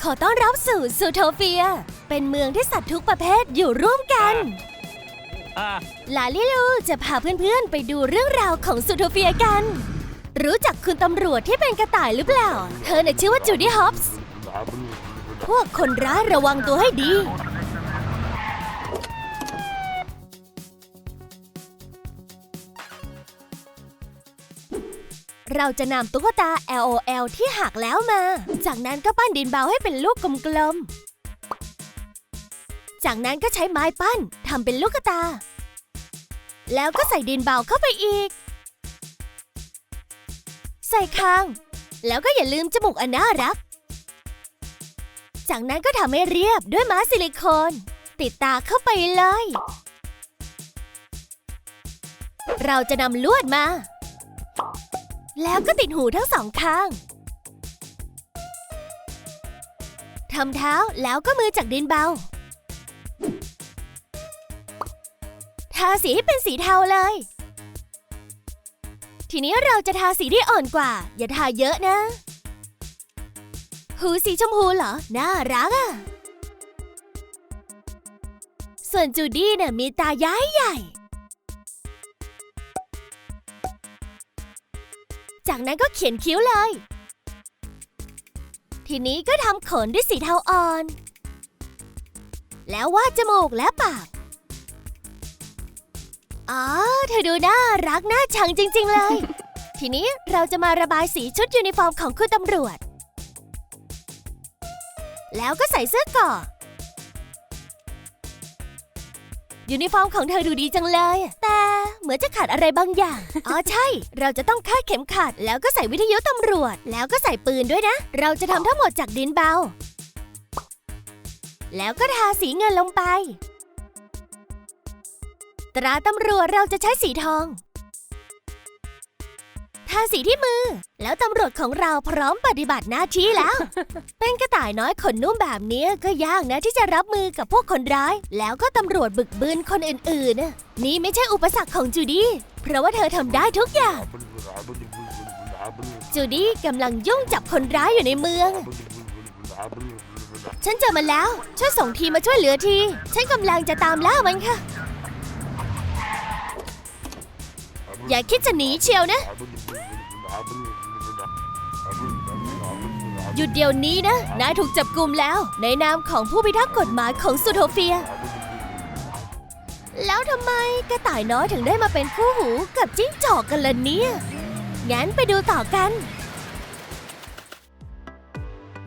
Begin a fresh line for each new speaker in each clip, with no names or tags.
ขอต้อนรับสู่ซูโทเฟีย เป็นเมืองที่สัตว์ทุกประเภทอยู่ร่วมกัน
อ่า
ลาลิลูจะพาเพื่อนๆ ไปดูเรื่องราวของซูโทเฟียกัน รู้จักคุณตำรวจที่เป็นกระต่ายหรือเปล่า เธอน่ะชื่อว่าจูดี้ฮอปส์ พวกคนร้ายระวังตัวให้ดี เราจะนำตุ๊กตา LOL ที่หักแล้วมา จากนั้นก็ปั้นดินเบาให้เป็นลูกกลมๆ จากนั้นก็ใช้ไม้ปั้นทำเป็นลูกตา แล้วก็ใส่ดินเบาเข้าไปอีก ใส่คาง แล้วก็อย่าลืมจมูกอันน่ารัก จากนั้นก็ทำให้เรียบด้วยม้าซิลิโคน ติดตาเข้าไปเลย เราจะนำลวดมา แล้วก็ติดหูทั้งสองข้างทำเท้าแล้วก็มือจากดินเบา ทาสีให้เป็นสีเทาเลย ทีนี้เราจะทาสีที่อ่อนกว่า อย่าทาเยอะนะ หูสีชมพูเหรอ น่ารักอะส่วนจูดี้เนี่ยมีตาย้ายใหญ่ จากนั้นก็เขียนคิ้วเลย ทีนี้ก็ทำขนด้วยสีเทาอ่อน แล้ววาดจมูกและปาก อ๋อ เธอดูน่ารักน่าชังจริง ๆ เลย ทีนี้เราจะมาระบายสีชุดยูนิฟอร์มของคุณตำรวจ แล้วก็ใส่เสื้อก่อ ยูนิฟอร์มของเธอดูดีจังเลย แต่เหมือนจะขาดอะไรบางอย่าง อ๋อใช่ เราจะต้องคาดเข็มขัด แล้วก็ใส่วิทยุตำรวจ แล้วก็ใส่ปืนด้วยนะ เราจะทำทั้งหมดจากดินเบา แล้วก็ทาสีเงินลงไป ตราตำรวจเราจะใช้สีทอง ทาสีที่มือ แล้วตำรวจของเราพร้อมปฏิบัติหน้าที่แล้ว เป็นกระต่ายน้อยขนนุ่มแบบเนี้ยก็ยากนะที่จะรับมือกับพวกคนร้าย แล้วก็ตำรวจบึกบึนคนอื่นๆน่ะนี่ไม่ใช่อุปสรรคของจูดี้ เพราะว่าเธอทำได้ทุกอย่าง จูดี้กำลังยุ่งจับคนร้ายอยู่ในเมือง ฉันเจอมันแล้ว ช่วยส่งทีมมาช่วยเหลือที ฉันกำลังจะตามล่ามันค่ะ อย่าคิดจะหนีเชียวนะ หยุดเดี๋ยวนี้นะ นายถูกจับกลุ่มแล้ว ในนามของผู้พิทักษ์กฎหมายของซูโทเฟีย แล้วทำไมกระต่ายน้อยถึงได้มาเป็นคู่หูกับจิ้งจอกกันล่ะเนี่ย งั้นไปดูต่อกัน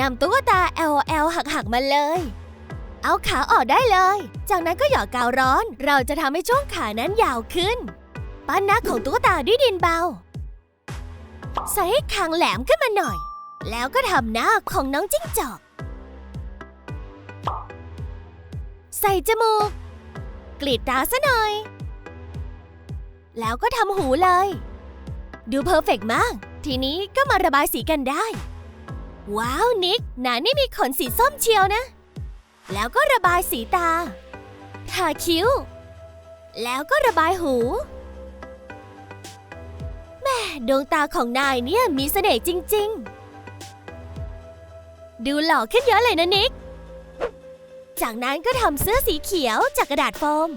นำตุ๊กตา LOL หักๆมาเลย เอาขาออกได้เลย จากนั้นก็หยอดกาวร้อน เราจะทำให้ช่วงขานั้นยาวขึ้น ปั้นหน้าของตุ๊กตาด้วยดินเบา ใส่ให้คางแหลมขึ้นมาหน่อย แล้วก็ทำหน้าของน้องจิ้งจอก ใส่จมูก กรีดตาซะหน่อย แล้วก็ทำหูเลย ดูเพอร์เฟกต์มาก ทีนี้ก็มาระบายสีกันได้ ว้าว นิกหนานี่มีขนสีส้มเชียวนะ แล้วก็ระบายสีตา ทาคิ้ว แล้วก็ระบายหู ดวงตาของนายเนี่ยมีเสน่ห์จริง ๆ ดูหล่อขึ้นเยอะเลยนะนิก จากนั้นก็ทำเสื้อสีเขียวจากกระดาษโฟม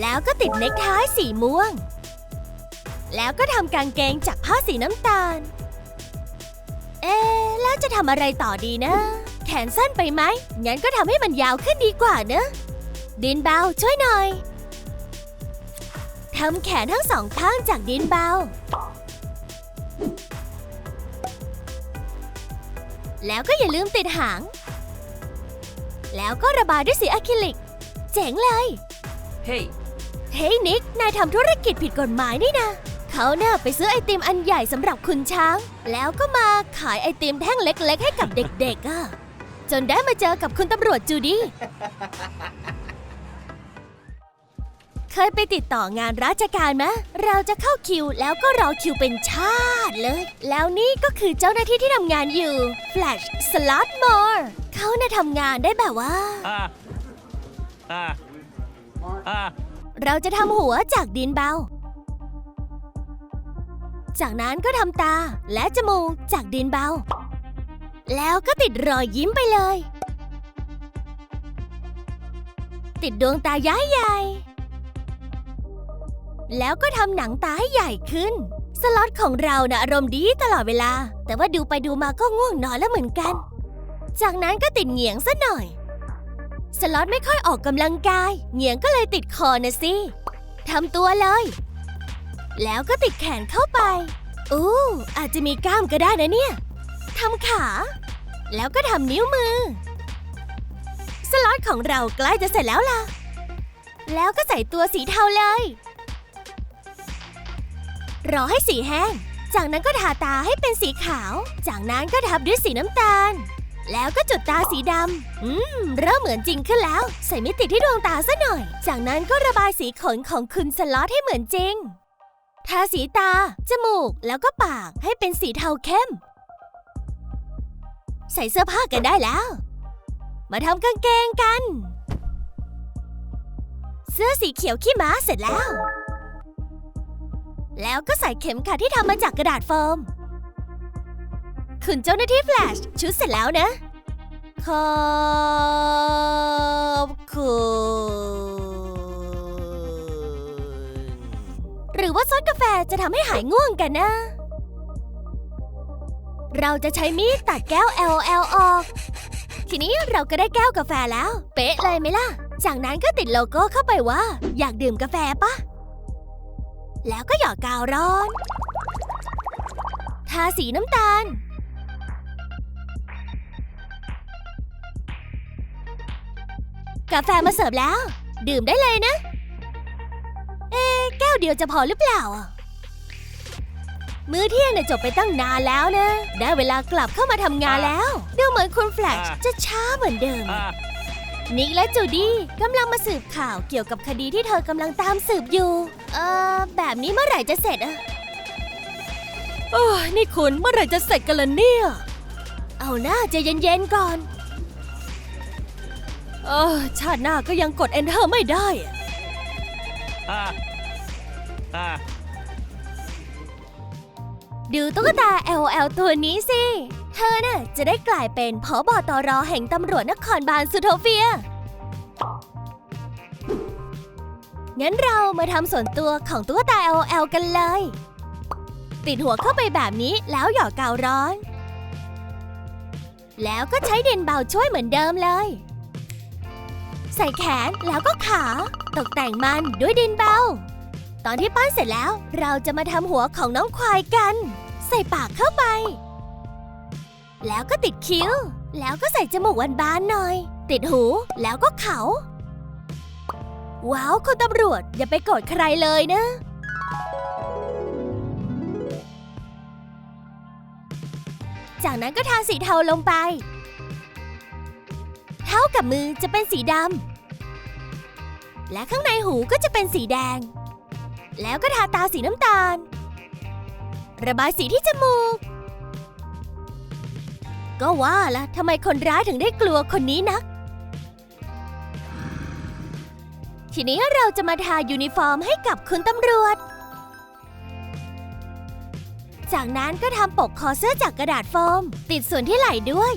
แล้วก็ติดเน็กไทสีม่วง แล้วก็ทำกางเกงจากผ้าสีน้ำตาล เอ๊ะแล้วจะทำอะไรต่อดีนะ แขนสั้นไปไหม งั้นก็ทำให้มันยาวขึ้นดีกว่านะ ดินเบาช่วยหน่อยำแขนทั้งสองข้างจากดินเบา แล้วก็อย่าลืมติดหาง แล้วก็ระบายด้วยสีอะคริลิก เจ๋งเลย
เฮ้ย
เฮ้ยนิก นายทำธุรกิจผิดกฎหมายนี่นะเขาเน่ะไปซื้อไอติมอันใหญ่สำหรับคุณช้าง แล้วก็มาขายไอติมแท่งเล็ก ๆ ให้กับเด็กๆอะจนได้มาเจอกับคุณตำรวจจูดี้ เคยไปติดต่องานราชการไหมเราจะเข้าคิวแล้วก็รอคิวเป็นชาติเลย แล้วนี่ก็คือเจ้าหน้าที่ที่ทำงานอยู่ Flash Slot More เขาน่ะทำงานได้แบบว่า
อ่าอ่าอ่า
เราจะทำหัวจากดินเบา จากนั้นก็ทำตาและจมูกจากดินเบา แล้วก็ติดรอยยิ้มไปเลย ติดดวงตาย้ายใหญ่ แล้วก็ทำหนังตาให้ใหญ่ขึ้น สล็อตของเรานะ่ะอารมณ์ดีตลอดเวลา แต่ว่าดูไปดูมาก็ง่วงนอนแล้วเหมือนกัน จากนั้นก็ติดเหงียงซะหน่อย สล็อตไม่ค่อยออกกำลังกาย เหงียงก็เลยติดคอนะสิทำตัวเลย แล้วก็ติดแขนเข้าไป อู้อาจจะมีกล้ามก็ได้นะเนี่ยทำขา แล้วก็ทำนิ้วมือ สล็อตของเราใกล้จะเสร็จแล้วล่ะ แล้วก็ใส่ตัวสีเทาเลย รอให้สีแห้ง จากนั้นก็ทาตาให้เป็นสีขาว จากนั้นก็ทับด้วยสีน้ำตาล แล้วก็จุดตาสีดำอืม เริ่มเหมือนจริงขึ้นแล้ว ใส่มิติที่ดวงตาซะหน่อย จากนั้นก็ระบายสีขนของคุณสล็อตให้เหมือนจริง ทาสีตา จมูก แล้วก็ปากให้เป็นสีเทาเข้ม ใส่เสื้อผ้ากันได้แล้ว มาทำกางเกงกัน เสื้อสีเขียวขี้ม้าเสร็จแล้ว แล้วก็ใส่เข็มขัดที่ทำมาจากกระดาษโฟม คุณเจ้าหน้าที่แฟลชชุดเสร็จแล้วนะ ขอบคุณ หรือว่าซดกาแฟจะทำให้หายง่วงกันนะ เราจะใช้มีดตัดแก้ว LL ออก ทีนี้เราก็ได้แก้วกาแฟแล้ว เป๊ะเลยไหมล่ะ จากนั้นก็ติดโลโก้เข้าไปว่า อยากดื่มกาแฟปะ แล้วก็หยอดกาวร้อน ทาสีน้ำตาล กาแฟมาเสิร์ฟแล้ว ดื่มได้เลยนะ เอ๊แก้วเดียวจะพอหรือเปล่า มื้อเที่ยงเนี่ยจบไปตั้งนานแล้วนะ ได้เวลากลับเข้ามาทำงานแล้ว ดูเหมือนคุณแฟลชจะช้าเหมือนเดิม นิกและจูดี้กำลังมาสืบข่าวเกี่ยวกับคดีที่เธอกำลังตามสืบอยู่ เอ่อแบบนี้เมื่อไหร่จะเสร็จอะโอ้ยนี่คุณเมื่อไหร่จะเสร็จกันล่ะเนี่ย เอาหน้าใจะเย็นๆก่อน เออชาติหน้าก็ยังกด enter ไม่ได้อะ
Ah. Ah.
ดูตุ๊กตา LL ตัวนี้สิ เธอน่ะจะได้กลายเป็นผอบอตอรอแห่งตำรวจนครบาลสุโทเฟีย งั้นเรามาทำส่วนตัวของตุ๊กตา LL กันเลย ติดหัวเข้าไปแบบนี้แล้วหยอดกาวร้อน แล้วก็ใช้เดนเบาช่วยเหมือนเดิมเลย ใส่แขนแล้วก็ขา ตกแต่งมันด้วยดินเบา ตอนที่ปั้นเสร็จแล้วเราจะมาทำหัวของน้องควายกัน ใส่ปากเข้าไป แล้วก็ติดคิ้ว แล้วก็ใส่จมูกวันบานๆหน่อย ติดหูแล้วก็เขา ว้าวคุณตำรวจอย่าไปโกรธใครเลยนะ จากนั้นก็ทาสีเทาลงไป เท้ากับมือจะเป็นสีดำและข้างในหูก็จะเป็นสีแดง แล้วก็ทาตาสีน้ำตาล ระบายสีที่จมูก ก็ว่าละทำไมคนร้ายถึงได้กลัวคนนี้นัก ทีนี้เราจะมาทายูนิฟอร์มให้กับคุณตำรวจ จากนั้นก็ทำปกคอเสื้อจากกระดาษโฟม ติดส่วนที่ไหล่ด้วย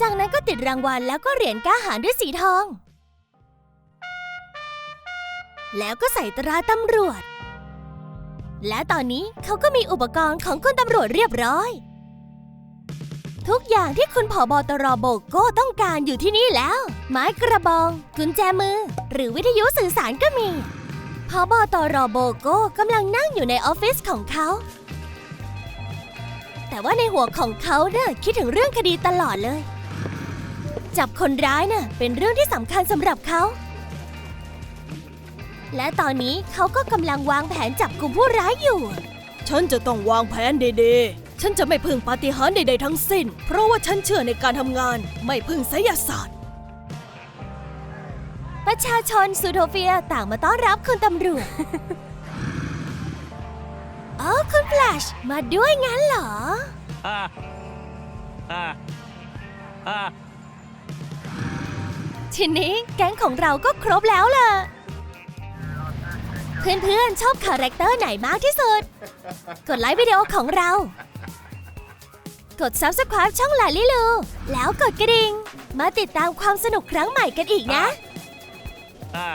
จากนั้นก็ติดรางวัลแล้วก็เหรียญก้าหาญด้วยสีทอง แล้วก็ใส่ตราตำรวจ และตอนนี้เขาก็มีอุปกรณ์ของคุณตำรวจเรียบร้อย ทุกอย่างที่คุณผอบอตรโบโก้ต้องการอยู่ที่นี่แล้ว ไม้กระบอง กุญแจมือ หรือวิทยุสื่อสารก็มีผอบอตรโบโก้กำลังนั่งอยู่ในออฟฟิศของเขา แต่ว่าในหัวของเขาเนี่ยคิดถึงเรื่องคดีตลอดเลย จับคนร้ายน่ะเป็นเรื่องที่สำคัญสำหรับเขา และตอนนี้เขาก็กำลังวางแผนจับกลุ่มผู้ร้ายอยู่
ฉันจะต้องวางแผนดีๆ ฉันจะไม่พึ่งปาฏิหาริย์ใดๆทั้งสิ้น เพราะว่าฉันเชื่อในการทำงาน ไม่พึ่งไสยศาสตร์
ประชาชนซูโทเฟียต่างมาต้อนรับคุณตำรวจ อ๋อคุณแฟลชมาด้วยงั้นเหรอ
Ah. Ah. Ah.
ทีนี้แก๊งของเราก็ครบแล้วล่ะ เพื่อนๆ ชอบคาแรคเตอร์ไหนมากที่สุด กดไลค์วิดีโอของเรา กด subscribe ช่องลาลิลู แล้วกดกระดิ่ง มาติดตามความสนุกครั้งใหม่กันอีกนะ
อ่า